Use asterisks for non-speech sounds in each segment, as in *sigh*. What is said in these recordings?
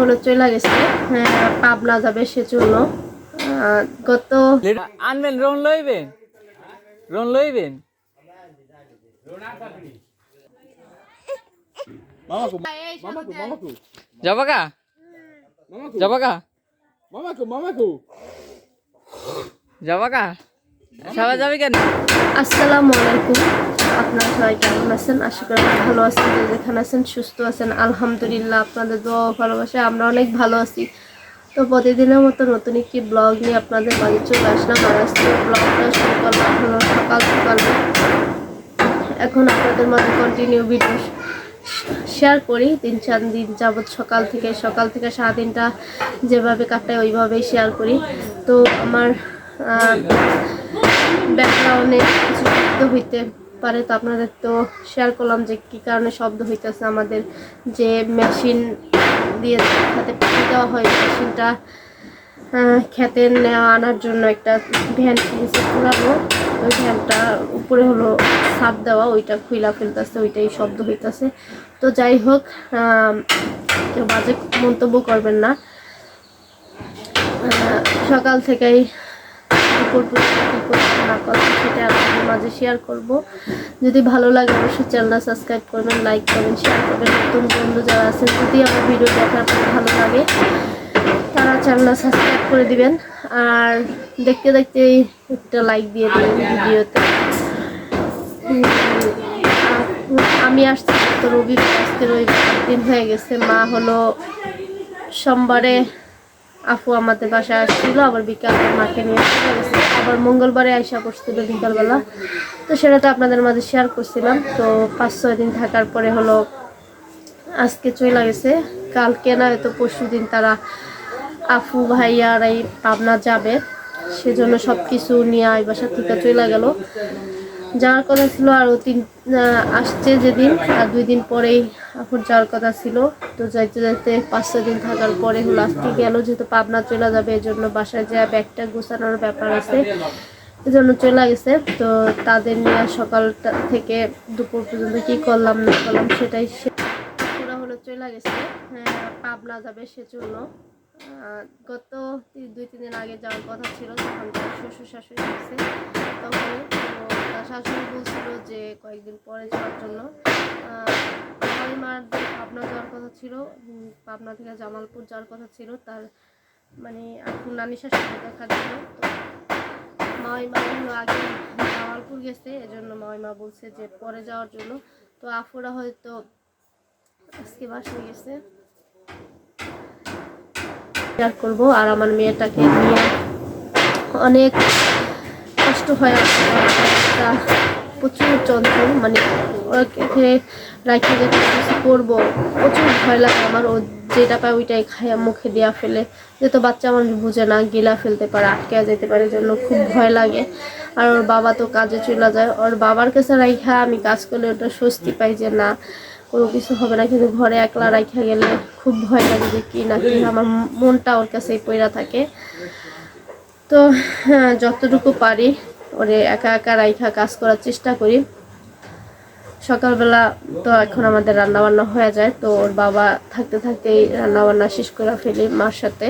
হলো চলে গেছে। হ্যাঁ, পাবনা যাবে সেজন্য। গত আনবেন রোন লইবেন? রোন লইবেন? মামাকু মামাকু মামাকু। যাবাকা মামাকু যাবাকা মামাকু মামাকু। যাবাকা সবাই যাবে কেন? আসসালামু আলাইকুম। আপনারা সবাই কেমন আছেন? আশা করি ভালো আছেন, যে যেখানে আছেন সুস্থ আছেন। আলহামদুলিল্লাহ, আপনাদের দোয়া ভালোবাসা আমরা অনেক ভালো আছি। তো প্রতিদিনের মতো নতুন একটি ব্লগ নিয়ে আপনাদের মাঝে চলে আসলাম। আর ব্লগটা শুরু করলাম হলো সকাল সকালে। এখন আপনাদের মাঝে কন্টিনিউ ভিডিও শেয়ার করি। তিন চার দিন যাবৎ সকাল থেকে সকাল থেকে সারাদিনটা যেভাবে কাটাই, ওইভাবেই শেয়ার করি। তো আমার ব্যাকগ্রাউন্ডে কিছু হইতে পারে, তো আপনাদের তো শেয়ার করলাম যে কী কারণে শব্দ হইতেছে আমাদের। যে মেশিন দিয়ে খেতে পানি দেওয়া হয় মেশিনটা খেতে নেওয়া আনার জন্য একটা ভ্যান কিনেছে পুরানো। ওই ভ্যানটা উপরে হলো সাপ দেওয়া, ওইটা খুইলা ফেলতেছে, ওইটাই শব্দ হইতেছে। তো যাই হোক কেউ বাজে মন্তব্য করবেন না। সকাল থেকেই দুপুর করছি না করছি সেটা আপনাদের মাঝে শেয়ার করব যদি ভালো লাগে অবশ্যই চ্যানেলটা সাবস্ক্রাইব করবেন লাইক করবেন শেয়ার করবেন নতুন বন্ধু যারা আছেন যদি আমার ভিডিও দেখার পর ভালো লাগে। তারা চ্যানেলটা সাবস্ক্রাইব করে দিবেন আর দেখতে দেখতে একটা লাইক দিয়ে দিবেন ভিডিওতে। আমি আসছি তো রবিবার আজকে রবিবার দিন হয়ে গেছে মা হলো সোমবারে আপু আমাদের বাসায় আসছিল, আবার বিকালে মাকে নিয়ে চলে গেছে। আবার মঙ্গলবারে আইসা করছিল বিকালবেলা। তো সেটা তো আপনাদের মাঝে শেয়ার করছিলাম। তো পাঁচ, ছয় দিন থাকার পরে হলো আজকে চলে গেছে। কালকে না হয়তো পরশু দিন তারা আফু ভাইয়ার এই পাবনা যাবে। সেজন্য সব কিছু নিয়ে এই বাসা থেকে চলে গেল। যাওয়ার কথা ছিল আর তিন আসছে যেদিন আর দুই দিন পরেই এখন যাওয়ার কথা ছিল। তো যাইতে যাইতে পাঁচ দিন থাকার পরে হলো আজকে গেল যেহেতু পাবনা চলে যাবে এই জন্য বাসায় যা ব্যাগটা গোছানোর ব্যাপার আছে এই জন্য চলে গেছে। তো তাদের নিয়ে সকালটা থেকে দুপুর পর্যন্ত কি করলাম না করলাম সেটাই পুরা হলো চলে গেছে। হ্যাঁ, পাবনা যাবে সেজন্য। গত দুই, তিন দিন আগে যাওয়ার কথা ছিল, তখন তার শ্বশুর শাশুড়ি গেছে তখন তার শাশুড়ি বলছিল যে কয়েকদিন পরে যাওয়ার জন্য। আমার মার পাবনা যাওয়ার কথা ছিল পাবনা থেকে জামালপুর যাওয়ার কথা ছিল। তার মানে এখন নানি শাশুড়ি দেখা দিল তো মাওই মা হলো আগে জামালপুর গেছে, এজন্য মাওই মা বলছে যে পরে যাওয়ার জন্য। তো আফুরা হয়তো আজকে বাসায় গেছে। শেয়ার করব আর আমার মেয়েটাকে নিয়ে অনেক কষ্ট হয়। প্রচুর যন্ত্রণ মানে ওকে রাখি যে কোনো কিছু করব, প্রচুর ভয় লাগে আমার। ও যেটা পায় ওইটাই খায়, মুখে দেওয়া ফেলে। যেহেতু বাচ্চা মানুষ বুঝে না, গিলা ফেলতে পারে, আটকে যেতে পারে জন্য খুব ভয় লাগে। আর ওর বাবা তো কাজে চলে যায়। ওর বাবার কাছে রাইখা আমি কাজ করলে ওটা স্বস্তি পাই যে না, কোনো কিছু হবে না। কিন্তু ঘরে একলা রাইখা গেলে খুব ভয় লাগে যে কি না কি আমার মনটা ওর কাছেই পইরা থাকে। তো হ্যাঁ, যতটুকু পারি ওরে একা একা রাইখা কাজ করার চেষ্টা করি। সকালবেলা তো এখন আমাদের রান্নাবান্না হয়ে যায় তো ওর বাবা থাকতে থাকতেই রান্নাবান্না শেষ করে ফেলি মার সাথে।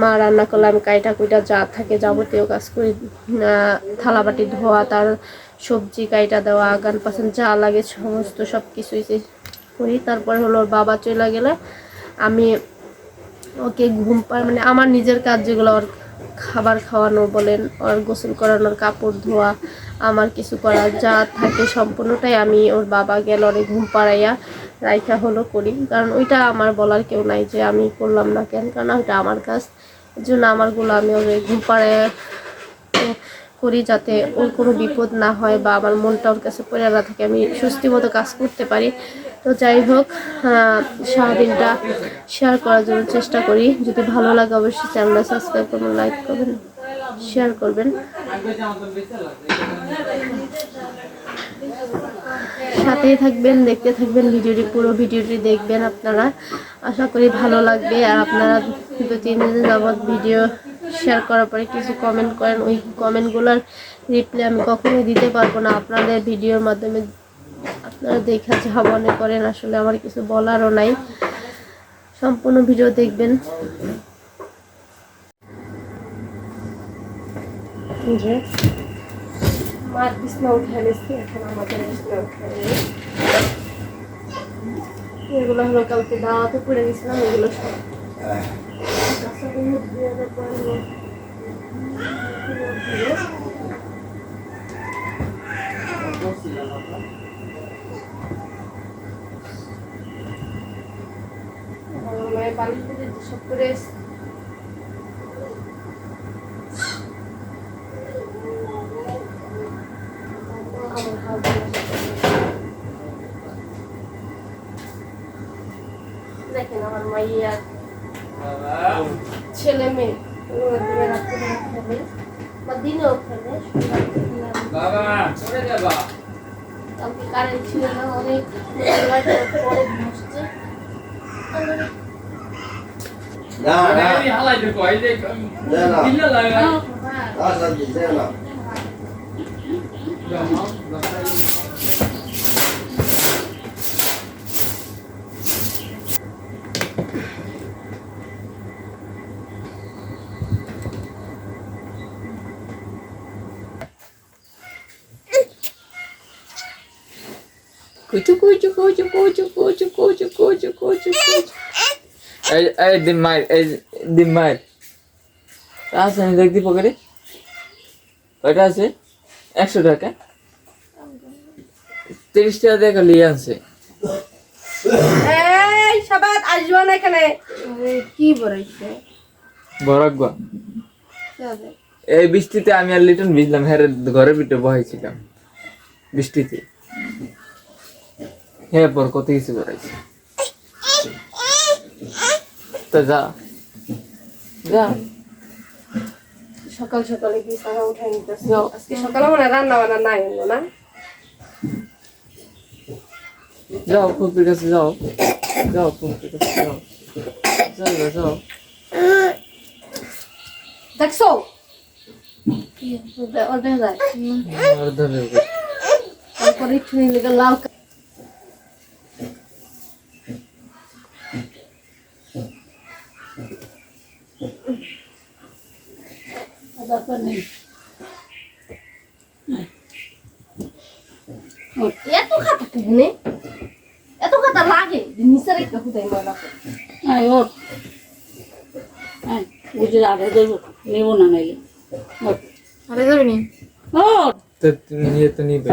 মা রান্না করলে আমি কাইটা কুইটা যা থাকে যাবতীয় কাজ করি থালাবাটি ধোয়া তার সবজি কাইটা দেওয়া গান পাশন যা লাগে সমস্ত সব কিছুই করি। তারপরে হলো ওর বাবা চলে গেলে আমি ওকে ঘুম মানে আমার নিজের কাজ যেগুলো ওর খাবার খাওয়ানো বলেন, ওর গোসল করানোর কাপড় ধোয়া, আমার কিছু করা যা থাকে সম্পূর্ণটাই আমি ওর বাবা গেল ওরে ঘুম পাড়াইয়া রাইখা হলো করি। কারণ ওইটা আমার বলার কেউ নাই যে আমি করলাম না কেন, কারণ ওইটা আমার কাজ। এর জন্য আমারগুলো আমি ওরে ঘুম পাড়াইয়া করি যাতে ওর কোনো বিপদ না হয় বা আমার মনটা ওর কাছে পড়ে না থাকে। আমি সুস্থি মতো কাজ করতে পারি। তো যাই হোক সারাদিনটা শেয়ার করার জন্য চেষ্টা করি। যদি ভালো লাগে অবশ্যই চ্যানেলটা সাবস্ক্রাইব করবেন লাইক করবেন শেয়ার করবেন। সাথেই থাকবেন, দেখতে থাকবেন ভিডিওটি, পুরো ভিডিওটি দেখবেন আপনারা। আশা করি ভালো লাগবে। আর আপনারা দু তিন দিন যাবৎ ভিডিও শেয়ার করার পরে কিছু কমেন্ট করেন। ওই কমেন্টগুলোর রিপ্লাই আমি কখনোই দিতে পারব না। আপনাদের ভিডিওর মাধ্যমে আপনারা দেখা যা মনে করেন, আসলে আমার কিছু বলারও নাই। সম্পূর্ণ ভিডিও দেখবেন। যে, মার বিছনা উঠে নিচ্ছি এখন আমাদের এগুলো হলো কালকে দাওয়াতে পড়ে গেছিলাম, এগুলো সব কাঁচাগুলো ধুয়ে আমার বালিশ করে সব করে দেখেন আমার মাইয়া ছেলে মেয়ে। খেলে বা দিনেও খেলে কালকে কারেন্ট ছিল না অনেক পরে বসছে 那那。对了。那身体对了。好。够久够久够久够久够久够久够久够久够久。এই এই দিন মার এই দিন মার আছে আমি দেখদি পকেটে কয়টা আছে? একশো টাকা। তিরিশ টাকা দিয়ে খালি আনছে। এই সাবাত আসব না এখানে। কি বলাইছে বরাকবা। এই বৃষ্টিতে আমি আর লিটন ভিজলাম হ্যাঁ ঘরের ভিতরে বহাইছিলাম। বৃষ্টিতে। হ্যাঁ পর কত কিছু করাইছি তো যা। যা। সকাল সকালে কি সারা উঠাই নিতেছে? আজকে সকালে মানে রান্না বান্না নাই না? যাও ফুপির কাছে যাও। যাও ফুপির কাছে যাও। যাও গো, যাও। দেখছ? কি ওটা যায়। আর ধরে একটু নিলে এত খাতা কেনে এত খাতা লাগে নিচে রেখে হুদাই ময়লা করে। ওর বুঝে আগে দেবো নেব না নাইলে। আরে যাবি নি? ওর তো তুমি নিয়ে তো নিবে।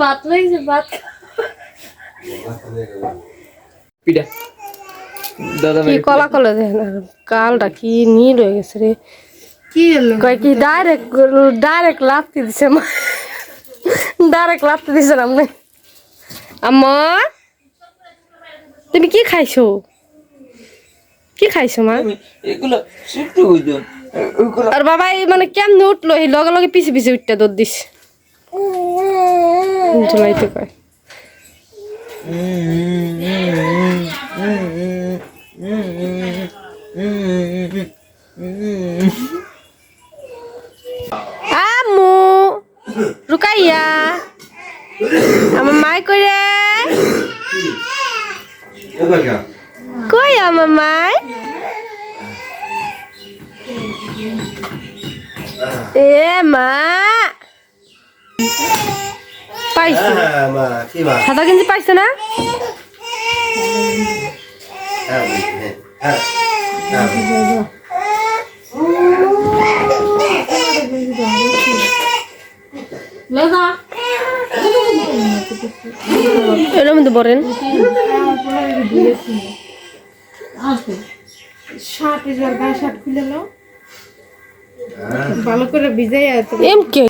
ভাত লাগছে ভাত পিঠা কি কলা কলা দেখেন আর কালটা কি নীল হয়ে গেছে রে কি কয় কি ডাইরেক্ট ডাইরেক্ট লাফতে দিছে মা ডাইরেক্ট লাফতে দিছে আমনে আম্মা তুমি কি খাইছো কি খাইছো মা এগুলো শিফট হইতো আর বাবা এই মানে কেমনে উঠল এই লগে লগে পিছে পিছে উঠতে দৌড় দিস ঝুলাইতে কয় আম্মু রুকাইয়া আমার মা করে কই আমার মাই? এ মা। পাইছি। সাদা কিনতে পাইছে না? এটার মধ্যে বলেন শার্ট এবার গায়ে শার্ট খুলে নাও ভালো করে ভিজাই এম কে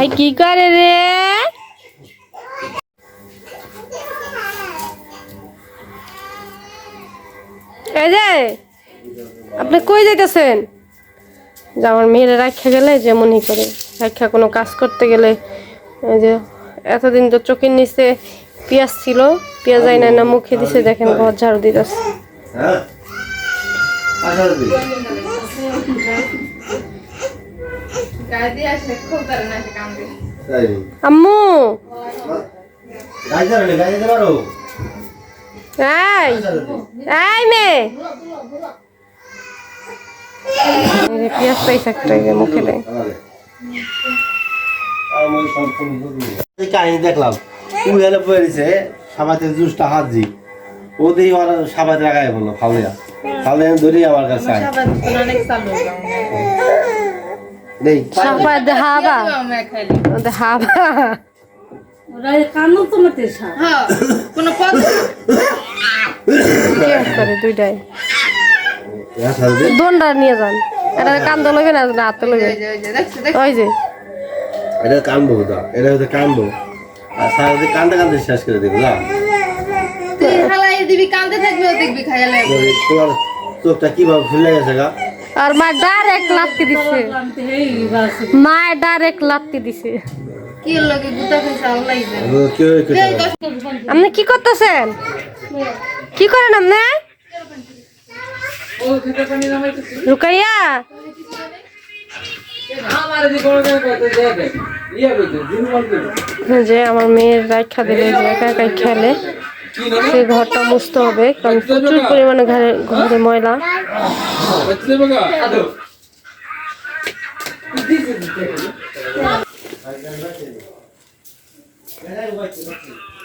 মাই কি করে রে? যে, আপনি কই যাইতেছেন? যে আমার মেয়েরা রাখা গেলে যেমনই করে রাখা কোনো কাজ করতে গেলে, এই যে এতদিন তো চোখের নিচে পেঁয়াজ ছিল, পেঁয়াজ আইনা না মুখে দিছে, দেখেন ঘর ঝাড়ু দিতেছে। হ্যাঁ? আম্মু! এই এই মেয়ে পেঁয়াজ পাইছে একটা মুখে দেয়। কাহিনী দেখলাম তুমি এলে বয়ে সাবাতে জুসটা হাত দি ও দিয়ে ওরা সাবাতে লাগাই বলল ফাউলিয়া। ফাউলিয়া ধরি আমার কাছে সাপা দেখাবা দেখাবা ওরা কান্না তো মতে সাপ করে দুইটাই। দোনটা নিয়ে যান। এটা কান্দ লগে না হাতে লগে ওই যে। এটা কানবো দা এটা হচ্ছে কানবো আর সারাদিন কান্দে কান্দে শেষ করে দেবো না? দিবি কান্দে থাকবি দেখবি খাইয়ালে তোমার চোখটা কীভাবে ফুলে গেছে গা? আর মা ডাইরেক্ট লাত্তি দিছে। মা ডাইরেক্ট লাত্তি দিছে। আপনি কি করতেছেন? কি করেন আপনি? রুকাইয়া? যে ইয়া আমার মেয়ের রাখা দিলে একা একাই খেলে। সে ঘরটা মুছতে হবে কারণ প্রচুর পরিমাণে ঘরে ঘরে ময়লা।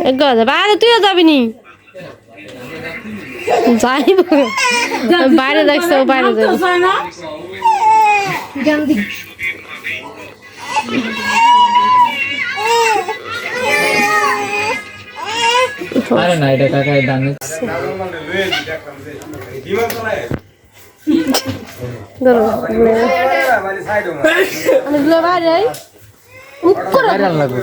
আরে তুইও যাবি নি? যাইব। বাইরে দেখছে ও বাইরে যাবে আরে না এটা ডানে ধরো বাইরে করে। লাগবে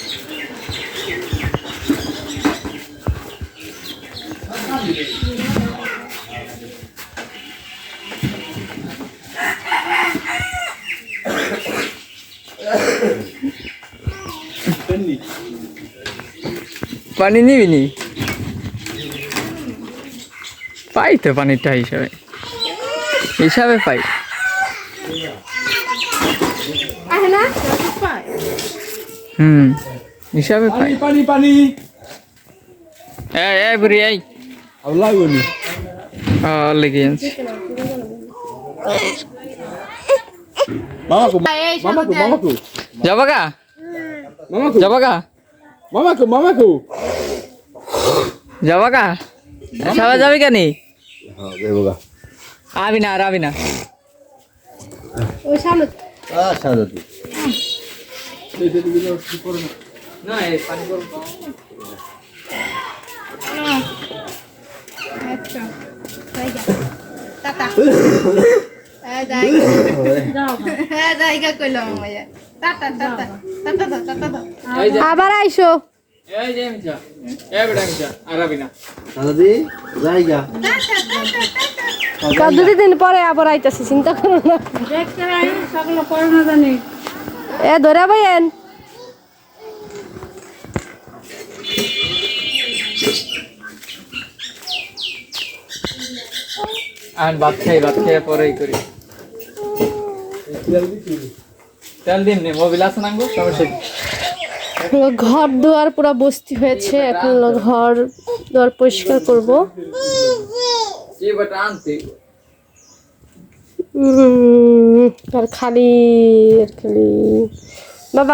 পানি নিবি নি পাই তো পানিটা হিসাবে হিসাবে পাই হুম হিসাবে পাই পানি পানি এই এই বুড়ি এই ও লেগে আনছি মামাকু মামাকু মামাকু যাবা গা মামাকু যাবা গা মামাকু মামাকু যাবা গা সবাই যাবি কেন হ্যাঁ, আবি না আর আবি না না এই পানি করব টাটা হ্যাঁ যাই হ্যাঁ জায়গা কইলাম মাইয়া tata tata tata tata tata এই যে *coughs* আবার আইসো। পরে আবার আইতাছি চিন্তা করো না। এ ধরে ভাইয়েন আর ভাত খাই ভাত খেয়ে পরেই করি। তেল দিন নে মোবিল আছে না গো? সমস্যা ঘর দুয়ার পুরো বস্তি হয়েছে এখন ঘর দুয়ার পরিষ্কার করব। আর খালি আর খালি। বাবা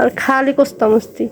আর খালি কস্তা মস্তি।